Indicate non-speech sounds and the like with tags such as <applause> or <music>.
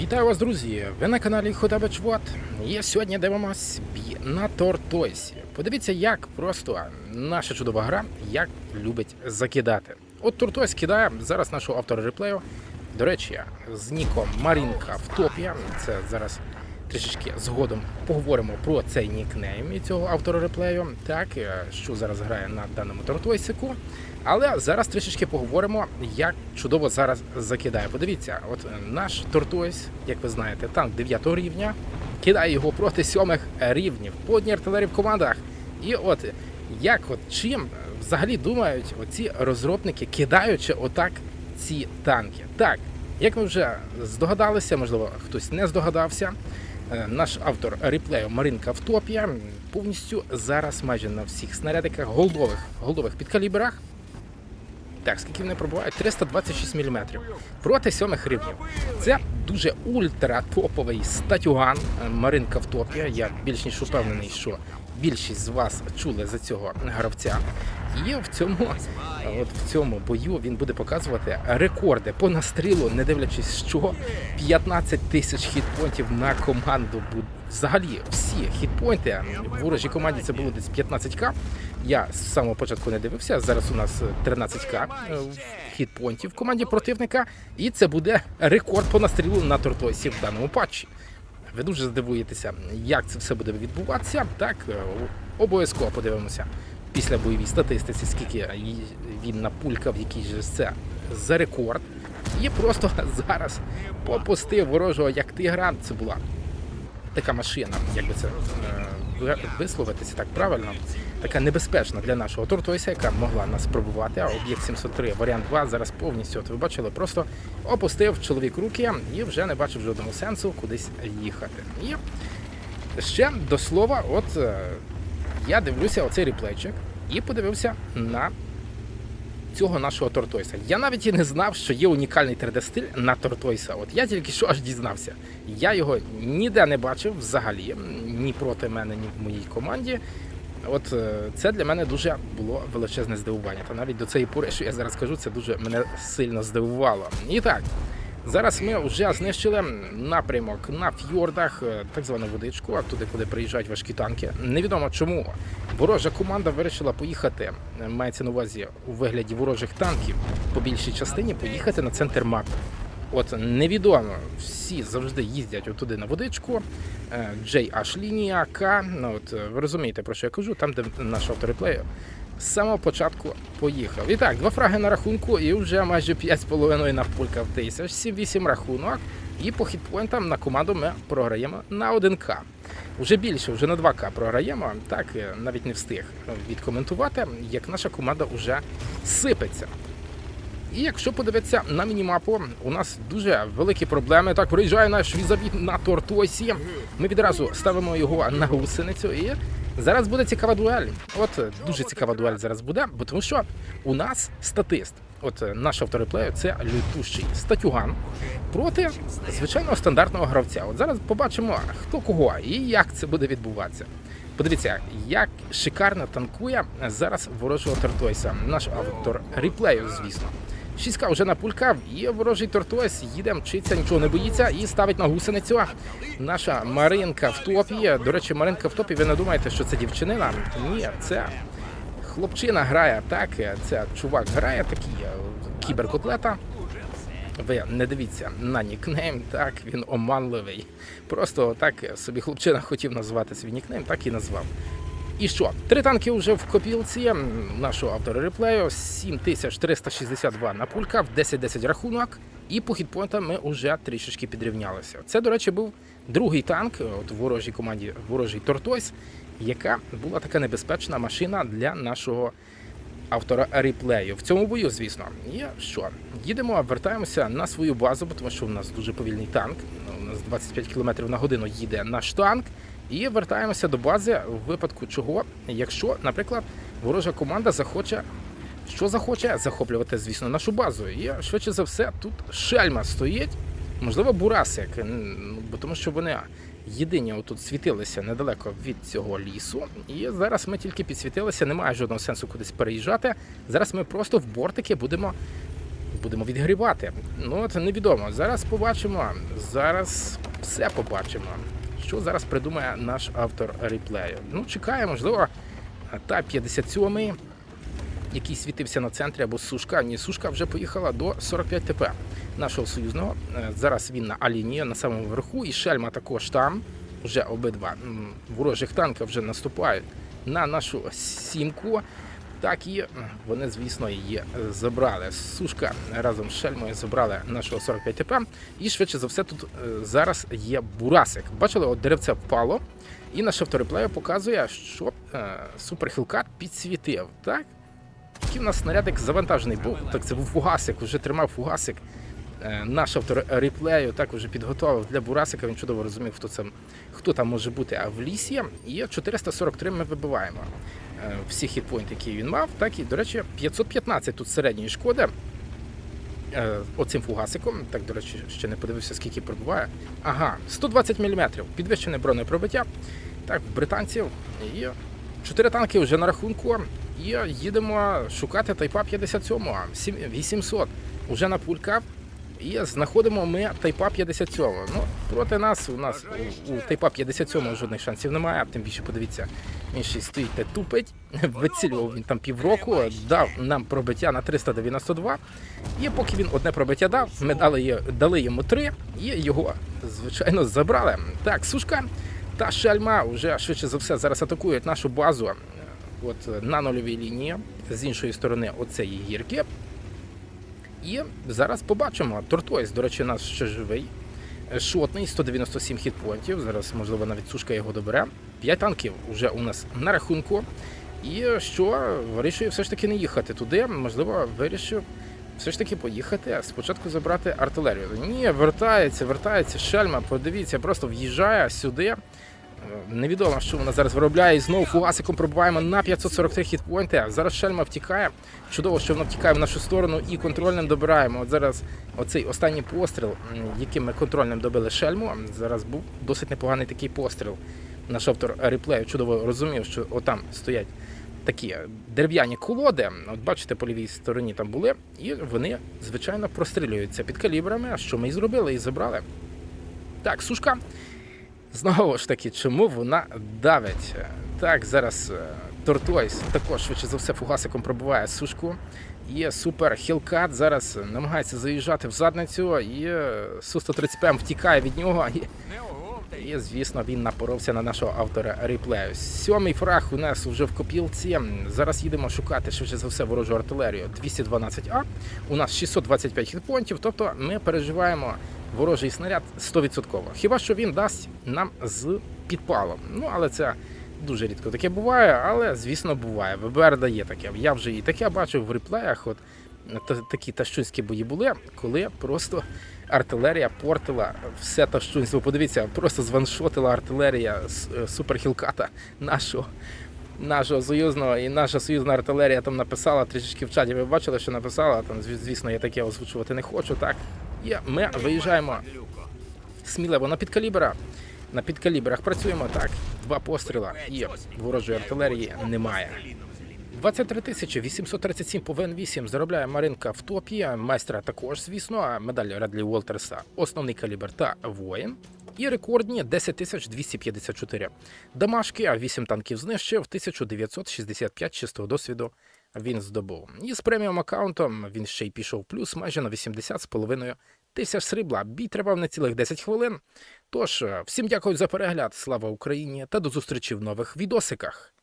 Вітаю вас, друзі! Ви на каналі Хотабич Вот. І сьогодні дивимось на Тортойсі. Подивіться, як просто наша чудова гра як любить закидати. От Тортойс кидає зараз нашого автора реплею. До речі, з ніком Марінка в топі. Це зараз трішечки згодом поговоримо про цей нікнейм і цього автора реплею. Так, е, що зараз грає на даному Тортойсику. Але зараз трішечки поговоримо, як чудово зараз закидає. Подивіться, от е, наш Тортойс, як ви знаєте, танк 9 рівня, кидає його проти 7 рівнів по одній артилерії в командах. І от як от чим взагалі думають оці розробники, кидаючи отак ці танки? Так, як ми вже здогадалися, можливо, хтось не здогадався. Е, Наш автор реплею Маринка в топі м, повністю зараз майже на всіх снарядиках голдових, голдових підкалібрах так, скільки вони пробувають? 326 мм. Проти сьомих рівнів. Це дуже ультра топовий статюган е, Маринка в топі. Я більш ніж упевнений, що більшість з вас чули за цього гравця. І в цьому, от в цьому бою він буде показувати рекорди по настрілу, не дивлячись, що 15 тисяч хітпонтів на команду. Бу- Взагалі, всі хітпойнти в ворожій команді це було десь 15к. Я з самого початку не дивився. Зараз у нас 13к е, хітпойнтів в команді противника, і це буде рекорд по настрілу на тортойсі в даному патчі. Ви дуже здивуєтеся, як це все буде відбуватися. Так, е, обов'язково подивимося після бойовій статистиці, скільки він напулькав, який же це за рекорд. І просто <laughs> зараз попустив ворожого як тигра. Це була така машина, як би це е, висловитися так правильно, така небезпечна для нашого Тортойса, яка могла нас пробувати. А об'єкт 703, варіант 2 зараз повністю, от ви бачили, просто опустив чоловік руки і вже не бачив жодного сенсу кудись їхати. І ще до слова, от е, я дивлюся оцей реплейчик і подивився на цього нашого Тортойса. Я навіть і не знав, що є унікальний 3D-стиль на Тортойса. От я тільки що аж дізнався. Я його ніде не бачив взагалі, ні проти мене, ні в моїй команді. От е, це для мене дуже було величезне здивування. Та навіть до цієї пори, що я зараз кажу, це дуже мене сильно здивувало. І так, зараз ми вже знищили напрямок на фьордах, е, так звану водичку, а туди, куди приїжджають важкі танки. Невідомо чому ворожа команда вирішила поїхати, е, мається на увазі у вигляді ворожих танків по більшій частині, поїхати на центр мапи. От невідомо, всі завжди їздять отуди на водичку. Е, JH лінія К. Ну от е, ви розумієте про що я кажу, там, де наш автореплеєр з самого початку поїхав. І так, два фраги на рахунку, і вже майже 5,5 на пулька в тисяч, 7-8 рахунок. І по хітпоінтам на команду ми програємо на 1К. Вже більше, вже на 2К програємо. Так, е, навіть не встиг відкоментувати, як наша команда вже сипеться. І якщо подивитися на мінімапу, у нас дуже великі проблеми. Так, приїжджає наш візавід на Тортосі. Ми відразу ставимо його на гусеницю і зараз буде цікава дуель. От дуже цікава дуель зараз буде, бо тому що у нас статист. От наш автореплею це лютущий статюган проти звичайного стандартного гравця. От зараз побачимо, хто кого і як це буде відбуватися. Подивіться, як шикарно танкує зараз ворожого Тортойса. Наш автор реплею, звісно. Шістка вже напулькав, і ворожий Тортойс їде, мчиться, нічого не боїться і ставить на гусеницю. Наша Маринка в топі. До речі, Маринка в топі. Ви не думаєте, що це дівчинина? Ні, це хлопчина грає так. Це чувак грає такий е, кіберкотлета. Ви не дивіться на нікнейм, так він оманливий. Просто так собі хлопчина хотів назвати свій нікнейм, так і назвав. І що? Три танки вже в копілці нашого автора реплею, 7362 на пульках, 10-10 рахунок, і по хітпойнтам ми вже трішечки підрівнялися. Це, до речі, був другий танк от в ворожій команді, ворожий Тортойс, яка була така небезпечна машина для нашого автора реплею. В цьому бою, звісно. І що? Їдемо, вертаємося на свою базу, тому що в нас дуже повільний танк. У нас 25 км на годину їде наш танк. І вертаємося до бази в випадку чого, якщо, наприклад, ворожа команда захоче. Що захоче захоплювати, звісно, нашу базу. І швидше за все, тут шельма стоїть, можливо, бурасик, бо тому що вони єдині отут світилися недалеко від цього лісу. І зараз ми тільки підсвітилися, немає жодного сенсу кудись переїжджати. Зараз ми просто в бортики будемо будемо відгрівати. Ну от невідомо. Зараз побачимо. Зараз все побачимо. Що зараз придумає наш автор реплею? Ну, чекає, можливо, та 57-й, який світився на центрі або сушка. Ні, сушка вже поїхала до 45 ТП нашого союзного. Е, Зараз він на А-лінії, на самому верху, і шельма також там. Вже обидва ворожих танка вже наступають на нашу сімку. Так і вони, звісно, її забрали. Сушка разом з шельмою забрали нашого 45 ТП. І швидше за все тут е, зараз є бурасик. Бачили, от деревце впало, і наш автореплею показує, що е, суперхілкат підсвітив. Так? Такий у нас снарядик завантажений був. Так це був фугасик, вже тримав фугасик. Е, Наш автор реплею так вже підготував для Бурасика. Він чудово розумів, хто це хто там може бути. А в лісі є 443 ми вибиваємо. Е, Всі хітпоінти, які він мав, так і, до речі, 515 тут середньої шкоди. Е, Оцим фугасиком, так, до речі, ще не подивився, скільки пробуває. Ага, 120 мм, підвищене бронепробиття. Так, британців і чотири танки вже на рахунку. І їдемо шукати Тайпа 57 сім- 800 уже на пулька. І знаходимо ми Тайпа 57. Ну, проти нас у нас у, у Тайпа 57 жодних шансів немає. Тим більше подивіться, він ще стоїть та тупить. <laughs> Вицілював він там півроку, дав нам пробиття на 392. І поки він одне пробиття дав, ми дали, дали йому три і його, звичайно, забрали. Так, сушка та шальма вже швидше за все зараз атакують нашу базу е, от на нульовій лінії з іншої сторони оцеї гірки. І зараз побачимо. Тортойс, до речі, у нас ще живий. Е, Шотний, 197 хітпоінтів. Зараз, можливо, навіть сушка його добере. 5 танків вже у нас на рахунку. І що вирішує все ж таки не їхати туди. Можливо, вирішив все ж таки поїхати, а спочатку забрати артилерію. Ні, вертається, вертається. Шельма, подивіться, просто в'їжджає сюди. Е, Невідомо, що вона зараз виробляє. І знову фугасиком пробуваємо на 543 хітпойнти. Зараз шельма втікає. Чудово, що вона втікає в нашу сторону і контрольним добираємо. От зараз оцей останній постріл, яким ми контрольним добили шельму. Зараз був досить непоганий такий постріл. Наш автор реплею чудово розумів, що отам стоять такі дерев'яні колоди. От бачите, по лівій стороні там були, і вони, звичайно, прострілюються під калібрами, що ми і зробили, і забрали. Так, сушка. Знову ж таки, чому вона давить? Так, зараз е, Тортойс також швидше за все фугасиком пробиває сушку. І супер Хілкат зараз намагається заїжджати в задницю, і е, Су-135 втікає від нього. І, і, звісно, він напоровся на нашого автора реплею. Сьомий фраг у нас вже в копілці. Зараз їдемо шукати швидше за все ворожу артилерію 212А. У нас 625 хітпонтів, тобто ми переживаємо ворожий снаряд 100%. Хіба що він дасть нам з підпалом. Ну, але це дуже рідко таке буває, але звісно буває. ВБР дає таке. Я вже і таке бачив в реплеях. От такі тащунські бої були, коли просто артилерія портила все тащунство. Подивіться, просто званшотила артилерія е, суперхілката нашого. Нашого союзного і наша союзна артилерія там написала трішечки в чаті. Ви бачили, що написала? Там, звісно, я таке озвучувати не хочу. Так, і ми виїжджаємо сміливо на підкалібра. На підкалібрах працюємо так. Два постріла і ворожої артилерії немає. 23 тисячі 837 по ВН8 заробляє Маринка в топі. Майстра також, звісно. Медаль Редлі Уолтерса, основний калібр та воїн. І рекордні 10 тисяч 254. Дамашки, а 8 танків знищив, 1965 чистого досвіду він здобув. І з преміум аккаунтом він ще й пішов плюс майже на 80 з половиною тисяч срібла. Бій тривав не цілих 10 хвилин. Тож, всім дякую за перегляд. Слава Україні та до зустрічі в нових відосиках.